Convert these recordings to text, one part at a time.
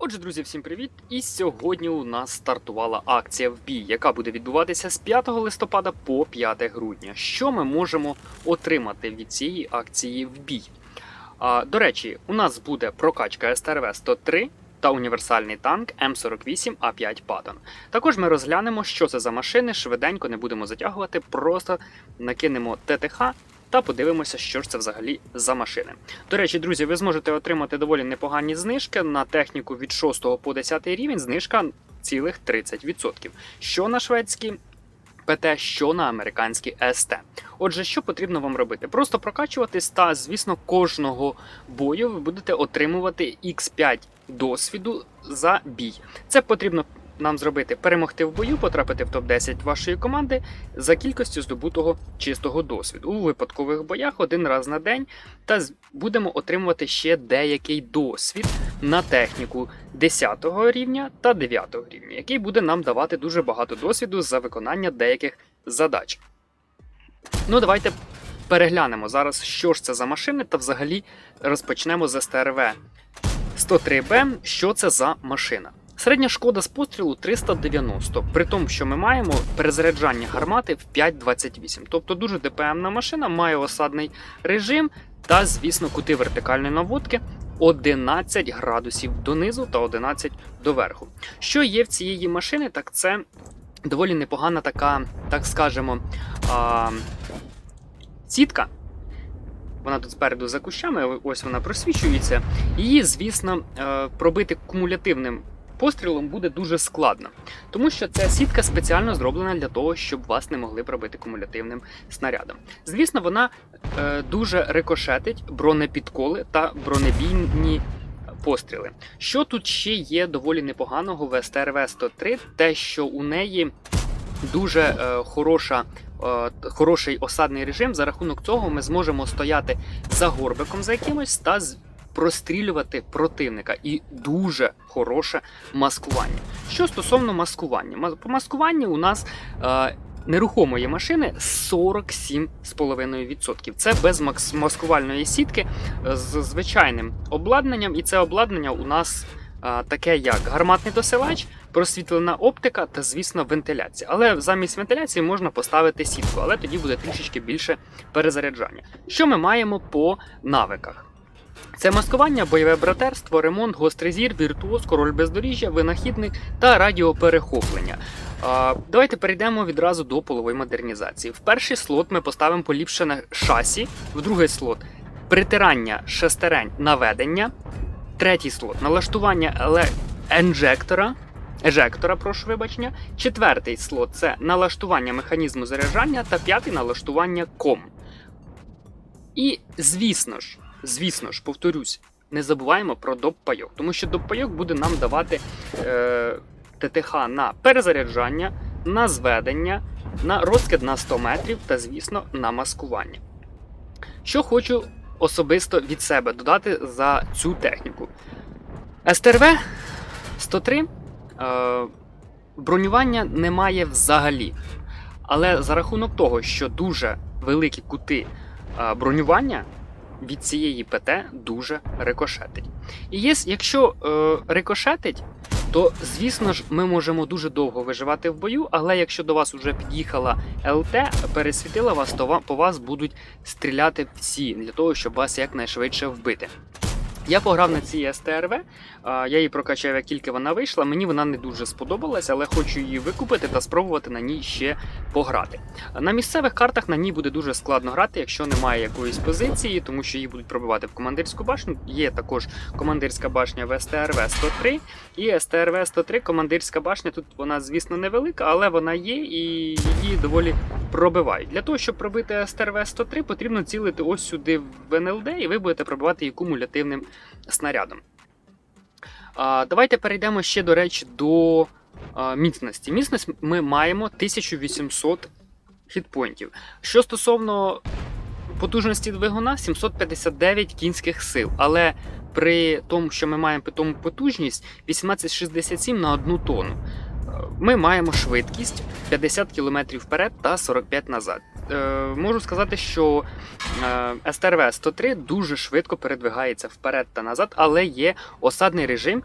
Отже, друзі, всім привіт! І сьогодні у нас стартувала акція в бій, яка буде відбуватися з 5 листопада по 5 грудня. Що ми можемо отримати від цієї акції в бій? А, до речі, у нас буде прокачка СТРВ 103 та універсальний танк М48 А5 Паттон. Також ми розглянемо, що це за машини. Швиденько не будемо затягувати, просто накинемо ТТХ та подивимося, що ж це взагалі за машини. До речі, друзі, ви зможете отримати доволі непогані знижки на техніку від 6 по 10 рівень, знижка цілих 30%. Що на шведські ПТ, що на американські СТ. Отже, що потрібно вам робити? Просто прокачуватись, та, звісно, кожного бою ви будете отримувати X5 досвіду за бій. Це потрібно нам зробити перемогти в бою, потрапити в топ-10 вашої команди за кількістю здобутого чистого досвіду. У випадкових боях один раз на день, та будемо отримувати ще деякий досвід на техніку 10 рівня та 9 рівня, який буде нам давати дуже багато досвіду за виконання деяких задач. Ну, давайте переглянемо зараз, що ж це за машини, та взагалі розпочнемо з СТРВ 103Б. Що це за машина? Середня шкода з пострілу 390, при тому, що ми маємо перезаряджання гармати в 5.28. Тобто дуже ДПМна машина, має осадний режим та, звісно, кути вертикальної наводки 11 градусів донизу та 11 доверху. Що є в цієї машини, так це доволі непогана така, так скажемо, а, сітка. Вона тут спереду за кущами, ось вона просвічується. Її, звісно, е, пробити кумулятивним пострілом буде дуже складно, тому що ця сітка спеціально зроблена для того, щоб вас не могли пробити кумулятивним снарядом. Звісно, вона е, дуже рикошетить бронепідколи та бронебійні постріли. Що тут ще є доволі непоганого в СТРВ 103, те, що у неї дуже е, хороша. е, Хороший осадний режим. За рахунок цього ми зможемо стояти за горбиком за якимось та прострілювати противника. І дуже хороше маскування. Що стосовно маскування, Ма- по маскуванню у нас е, нерухомої машини 47,5%. Це без маскувальної сітки е, з звичайним обладнанням, і це обладнання у нас. е, Таке як гарматний досилач, просвітлена оптика та, звісно, вентиляція. Але замість вентиляції можна поставити сітку, але тоді буде трішечки більше перезаряджання. Що ми маємо по навиках? Це маскування, бойове братерство, ремонт, гострий зір, віртуоз, король бездоріжжя, винахідник та радіоперехоплення. А, давайте перейдемо відразу до полової модернізації. В перший слот ми поставимо поліпшене шасі, в другий слот притирання шестерень наведення, третій слот налаштування енжектора. Ежектора, прошу вибачення. Четвертий слот це налаштування механізму заряджання та п'ятий налаштування ком. І звісно ж, звісно ж, повторюсь, не забуваємо про доп-пайок, тому що доп-пайок буде нам давати е, ТТХ на перезаряджання, на зведення, на розкид на 100 метрів та, звісно, на маскування. Що хочу особисто від себе додати за цю техніку. СТРВ 103 е, бронювання немає взагалі. Але за рахунок того, що дуже великі кути е, бронювання від цієї ПТ дуже рикошетить. І є, якщо е, рикошетить, то звісно ж ми можемо дуже довго виживати в бою, але якщо до вас вже під'їхала ЛТ, пересвітила вас, то по вас будуть стріляти всі для того, щоб вас якнайшвидше вбити. Я пограв на цій СТРВ, я її прокачав, як тільки вона вийшла. Мені вона не дуже сподобалась, але хочу її викупити та спробувати на ній ще пограти. На місцевих картах на ній буде дуже складно грати, якщо немає якоїсь позиції, тому що її будуть пробивати в командирську башню. Є також командирська башня в СТРВ 103 і СТРВ 103 командирська башня. Тут вона, звісно, невелика, але вона є і її доволі пробивають. Для того, щоб пробити СТРВ 103, потрібно цілити ось сюди в НЛД, і ви будете пробивати її кумулятивним снарядом. Давайте перейдемо ще, до речі, до міцності. Міцність ми маємо 1800 хітпоінтів. Що стосовно потужності двигуна, 759 кінських сил. Але при тому, що ми маємо питому потужність 1867 на 1 тонну, ми маємо швидкість 50 км вперед та 45 назад. Е, можу сказати, що е, STRV 103 дуже швидко передвигається вперед та назад, але є осадний режим.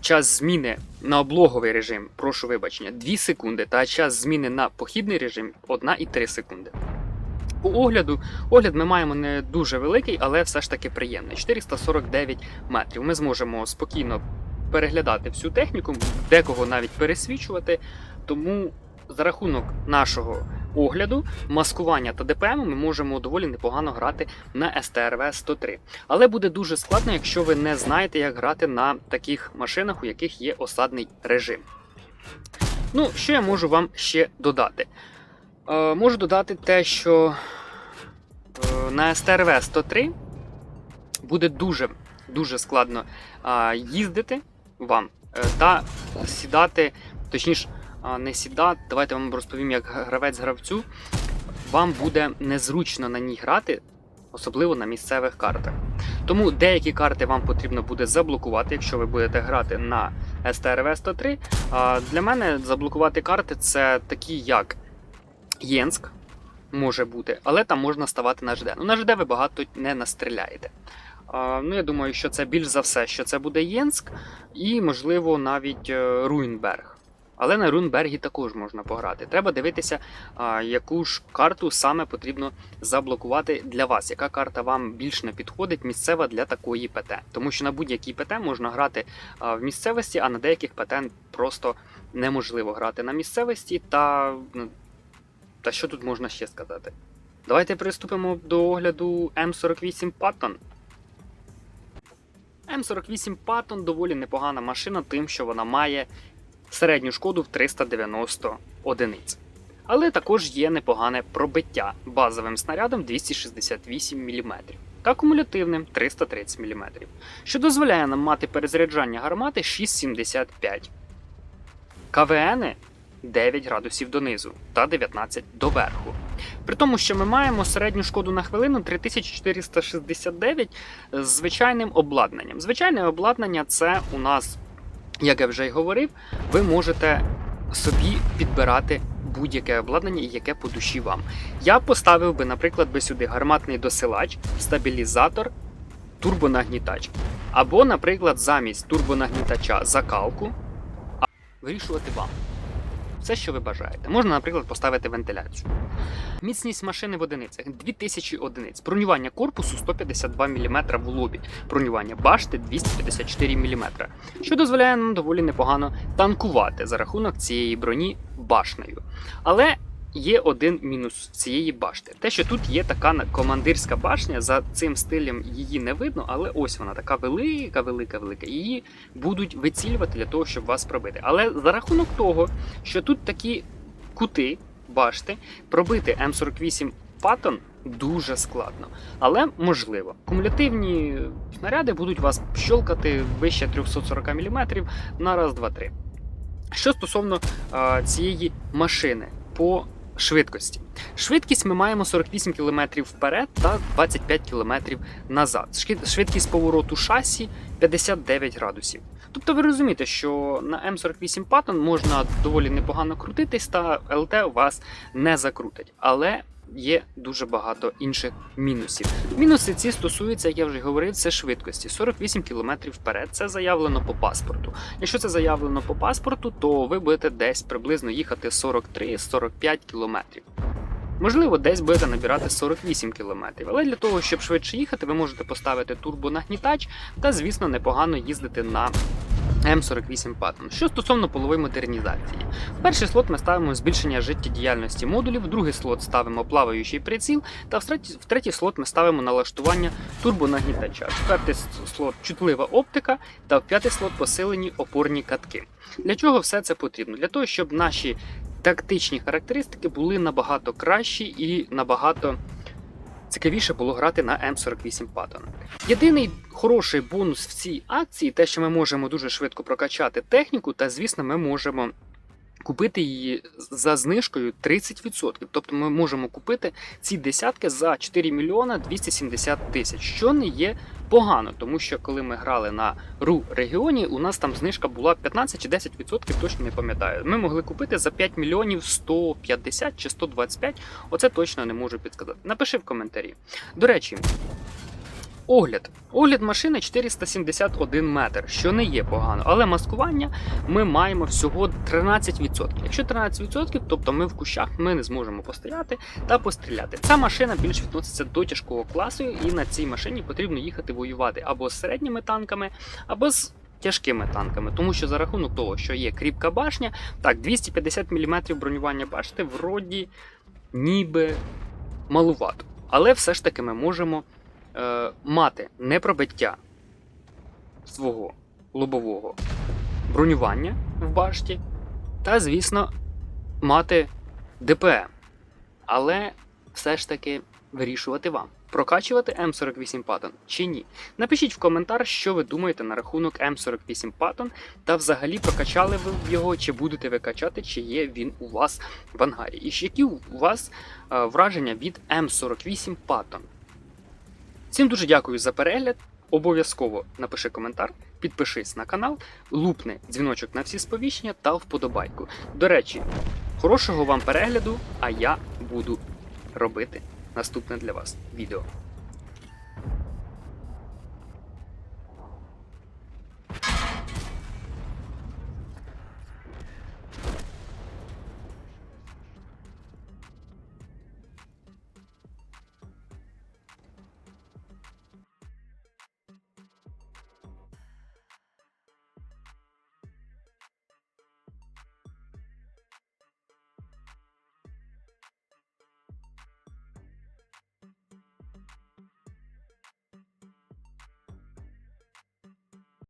Час зміни на облоговий режим, прошу вибачення, 2 секунди, та час зміни на похідний режим 1,3 секунди. По огляду, огляд ми маємо не дуже великий, але все ж таки приємний. 449 метрів. Ми зможемо спокійно переглядати всю техніку, декого навіть пересвічувати. Тому за рахунок нашого огляду, маскування та ДПМ ми можемо доволі непогано грати на STRV 103. Але буде дуже складно, якщо ви не знаєте, як грати на таких машинах, у яких є осадний режим. Ну, що я можу вам ще додати? Е, можу додати те, що е, на STRV 103 буде дуже, дуже складно е, їздити вам е, та сідати, точніше, не сідати. Давайте вам розповім, як гравець гравцю. Вам буде незручно на ній грати, особливо на місцевих картах. Тому деякі карти вам потрібно буде заблокувати, якщо ви будете грати на STRV 103. А для мене заблокувати карти це такі, як Єнск, може бути, але там можна ставати на ЖД. Ну, на ЖД ви багато не настріляєте. А, ну, я думаю, що це більш за все, що це буде Єнск, і, можливо, навіть е, Руїнберг. Але на Рунбергі також можна пограти. Треба дивитися, яку ж карту саме потрібно заблокувати для вас. Яка карта вам більш не підходить, місцева для такої ПТ. Тому що на будь-якій ПТ можна грати в місцевості, а на деяких ПТ просто неможливо грати на місцевості. Та, ну, та що тут можна ще сказати? Давайте приступимо до огляду М48 Patton. М48 Patton доволі непогана машина, тим, що вона має середню шкоду в 390 одиниць. Але також є непогане пробиття базовим снарядом 268 мм та кумулятивним 330 мм, що дозволяє нам мати перезаряджання гармати 6,75. КВН 9 градусів донизу та 19 доверху. При тому, що ми маємо середню шкоду на хвилину 3469 з звичайним обладнанням. Звичайне обладнання це у нас як я вже й говорив, ви можете собі підбирати будь-яке обладнання, яке по душі вам. Я поставив би, наприклад, би сюди гарматний досилач, стабілізатор, турбонагнітач. Або, наприклад, замість турбонагнітача закалку, а вирішувати вам. Все, що ви бажаєте. Можна, наприклад, поставити вентиляцію. Міцність машини в одиницях 2000 одиниць. Бронювання корпусу 152 мм в лобі. Бронювання башти 254 мм, що дозволяє нам доволі непогано танкувати за рахунок цієї броні башнею. Але є один мінус цієї башти. Те, що тут є така командирська башня, за цим стилем її не видно, але ось вона така велика, велика, велика. Її будуть вицілювати для того, щоб вас пробити. Але за рахунок того, що тут такі кути башти, пробити М48 Паттон дуже складно, але можливо. Кумулятивні снаряди будуть вас щолкати вище 340 мм на раз, два, три. Що стосовно е, цієї машини по швидкості. Швидкість ми маємо 48 км вперед та 25 км назад. Швидкість повороту шасі 59 градусів. Тобто ви розумієте, що на М48 Patton можна доволі непогано крутитись, та ЛТ у вас не закрутить. Але є дуже багато інших мінусів. Мінуси ці стосуються, як я вже говорив, це швидкості. 48 км вперед. Це заявлено по паспорту. Якщо це заявлено по паспорту, то ви будете десь приблизно їхати 43-45 км. Можливо, десь будете набирати 48 км, але для того, щоб швидше їхати, ви можете поставити турбонагнітач та, звісно, непогано їздити на М48 Patton. Що стосовно полової модернізації, в перший слот ми ставимо збільшення життєдіяльності модулів, другий слот ставимо плаваючий приціл, та в третій, слот ми ставимо налаштування турбонагнітача. Четвертий слот чутлива оптика, та в п'ятий слот посилені опорні катки. Для чого все це потрібно? Для того, щоб наші тактичні характеристики були набагато кращі і набагато цікавіше було грати на М48 Patton. Єдиний хороший бонус в цій акції те, що ми можемо дуже швидко прокачати техніку, та звісно, ми можемо купити її за знижкою 30%. Тобто ми можемо купити ці десятки за 4 мільйона 270 тисяч, що не є погано, тому що коли ми грали на РУ регіоні, у нас там знижка була 15 чи 10%, точно не пам'ятаю. Ми могли купити за 5 мільйонів 150 чи 125, оце точно не можу підказати. Напиши в коментарі. До речі. Огляд. Огляд машини 471 метр, що не є погано, але маскування ми маємо всього 13%. Якщо 13%, тобто ми в кущах ми не зможемо постояти та постріляти. Ця машина більш відноситься до тяжкого класу, і на цій машині потрібно їхати воювати або з середніми танками, або з тяжкими танками, тому що за рахунок того, що є кріпка башня, так, 250 мм бронювання башти, вроді ніби малувато. Але все ж таки ми можемо е, мати непробиття свого лобового бронювання в башті, та, звісно, мати ДПМ. Але все ж таки вирішувати вам. Прокачувати М48 Patton чи ні? Напишіть в коментар, що ви думаєте на рахунок М48 Patton, та взагалі прокачали ви його, чи будете ви качати, чи є він у вас в ангарі. І які у вас е, враження від М48 Patton. Всім дуже дякую за перегляд. Обов'язково напиши коментар, підпишись на канал, лупни дзвіночок на всі сповіщення та вподобайку. До речі, хорошого вам перегляду, а я буду робити наступне для вас відео.